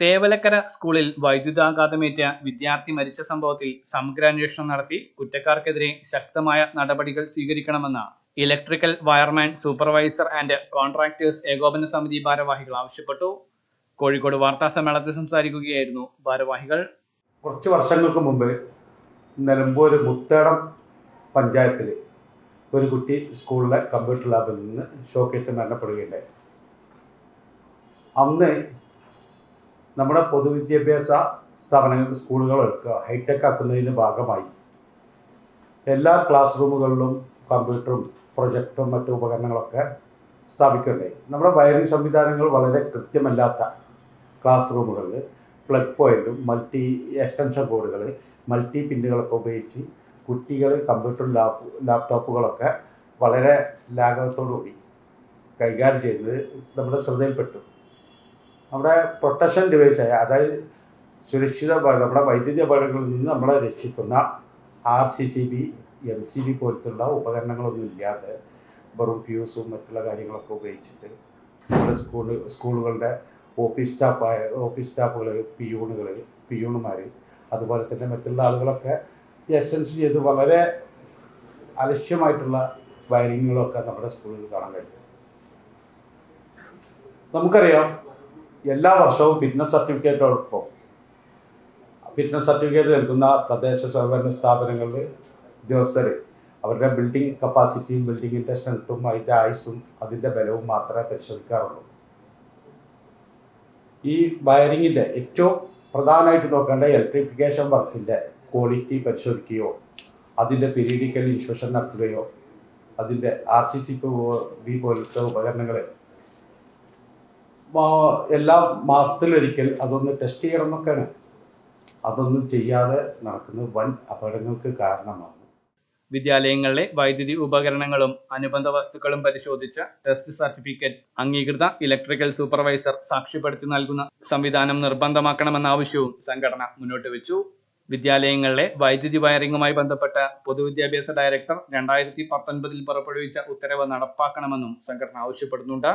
തേവലക്കര സ്കൂളിൽ വൈദ്യുതാഘാതമേറ്റ വിദ്യാർത്ഥി മരിച്ച സംഭവത്തിൽ സമഗ്രാന്വേഷണം നടത്തി കുറ്റക്കാർക്കെതിരെ ശക്തമായ നടപടികൾ സ്വീകരിക്കണമെന്ന് electrical wireman supervisor and contractors ഏകോപന സമിതി ഭാരവാഹികൾ ആവശ്യപ്പെട്ടു. കോഴിക്കോട് വാർത്താ സമ്മേളനത്തിൽ സംസാരിക്കുകയായിരുന്നു ഭാരവാഹികൾ. കുറച്ച് വർഷങ്ങൾക്ക് മുമ്പ് നിലമ്പൂർ മുത്തേടം പഞ്ചായത്തിൽ ഒരു കുട്ടി സ്കൂളിലെ കമ്പ്യൂട്ടർ ലാബിൽ നിന്ന് ഷോക്കേറ്റ് മരണപ്പെടുകയുണ്ടായി. അന്ന് നമ്മുടെ പൊതുവിദ്യാഭ്യാസ സ്ഥാപനങ്ങൾ സ്കൂളുകളൊക്കെ ഹൈടെക് ആക്കുന്നതിന്റെ ഭാഗമായി. എല്ലാ ക്ലാസ് റൂമുകളിലും കമ്പ്യൂട്ടറും പ്രൊജക്ടറും മറ്റു ഉപകരണങ്ങളൊക്കെ സ്ഥാപിക്കുകയുണ്ടായി നമ്മുടെ വയറിംഗ് സംവിധാനങ്ങൾ വളരെ കൃത്യമല്ലാത്ത ക്ലാസ് റൂമുകളിൽ പ്ലഗ് പോയിന്റും മൾട്ടി എക്സ്റ്റൻഷൻ ബോർഡുകൾ മൾട്ടി പിന്നുകളൊക്കെ ഉപയോഗിച്ച് കുട്ടികൾ കമ്പ്യൂട്ടറും ലാപ് ലാപ്ടോപ്പുകളൊക്കെ വളരെ ലാഘവത്തോടുകൂടി കൈകാര്യം ചെയ്യുന്നത് നമ്മുടെ ശ്രദ്ധയിൽപ്പെട്ടു. നമ്മുടെ പ്രൊട്ടക്ഷൻ ഡിവൈസായ അതായത് സുരക്ഷിത നമ്മുടെ വൈദ്യുതി അപകടങ്ങളിൽ നിന്ന് നമ്മളെ രക്ഷിക്കുന്ന R C C B M C B പോലത്തുള്ള ഉപകരണങ്ങളൊന്നും ഇല്ലാതെ വെറും ഫ്യൂസും മറ്റുള്ള കാര്യങ്ങളൊക്കെ ഉപയോഗിച്ചിട്ട് നമ്മുടെ സ്കൂൾ സ്കൂളുകളുടെ ഓഫീസ് സ്റ്റാഫായ ഓഫീസ് സ്റ്റാഫുകൾ പിയൂണുകൾ പിയൂണുമാർ അതുപോലെ തന്നെ മറ്റുള്ള ആളുകളൊക്കെ എക്സ്റ്റൻഷൻ ചെയ്ത് വളരെ അലക്ഷ്യമായിട്ടുള്ള വയറിങ്ങുകളൊക്കെ നമ്മുടെ സ്കൂളിൽ കാണാൻ കഴിയും. നമുക്കറിയാം എല്ലാ വർഷവും ഫിറ്റ്നസ് സർട്ടിഫിക്കറ്റോടൊപ്പം ഫിറ്റ്നസ് സർട്ടിഫിക്കറ്റ് നൽകുന്ന തദ്ദേശ സ്വയംഭരണ സ്ഥാപനങ്ങളിൽ ഉദ്യോഗസ്ഥർ അവരുടെ ബിൽഡിംഗ് കപ്പാസിറ്റിയും ബിൽഡിങ്ങിന്റെ സ്ട്രെങ്ത്തും അതിന്റെ ആയുസും അതിന്റെ ബലവും മാത്രമേ പരിശോധിക്കാറുള്ളൂ. ഈ വയറിങ്ങിന്റെ ഏറ്റവും പ്രധാനമായിട്ട് നോക്കേണ്ട ഇലക്ട്രിഫിക്കേഷൻ വർക്കിന്റെ ക്വാളിറ്റി പരിശോധിക്കുകയോ അതിന്റെ പീരീഡിക്കൽ ഇൻസ്പെക്ഷൻ നടത്തുകയോ അതിന്റെ ആർ സി സി ബി പോലത്തെ ഉപകരണങ്ങൾ എല്ലാ മാസത്തിലൊരിക്കൽ അതൊന്ന് ടെസ്റ്റ് ചെയ്യണം എന്നൊക്കെയാണ് അതൊന്നും ചെയ്യാതെ നടക്കുന്നത് വൻ അപകടങ്ങൾക്ക് കാരണമാകും. വിദ്യാലയങ്ങളിലെ വൈദ്യുതി ഉപകരണങ്ങളും അനുബന്ധ വസ്തുക്കളും പരിശോധിച്ച ടെസ്റ്റ് സർട്ടിഫിക്കറ്റ് അംഗീകൃത ഇലക്ട്രിക്കൽ സൂപ്പർവൈസർ സാക്ഷ്യപ്പെടുത്തി നൽകുന്ന സംവിധാനം നിർബന്ധമാക്കണമെന്ന ആവശ്യവും സംഘടന മുന്നോട്ട് വെച്ചു. വിദ്യാലയങ്ങളിലെ വൈദ്യുതി വയറിംഗുമായി ബന്ധപ്പെട്ട പൊതുവിദ്യാഭ്യാസ ഡയറക്ടർ രണ്ടായിരത്തി പത്തൊൻപതിൽ പുറപ്പെടുവിച്ച ഉത്തരവ് നടപ്പാക്കണമെന്നും സംഘടന ആവശ്യപ്പെടുന്നുണ്ട്.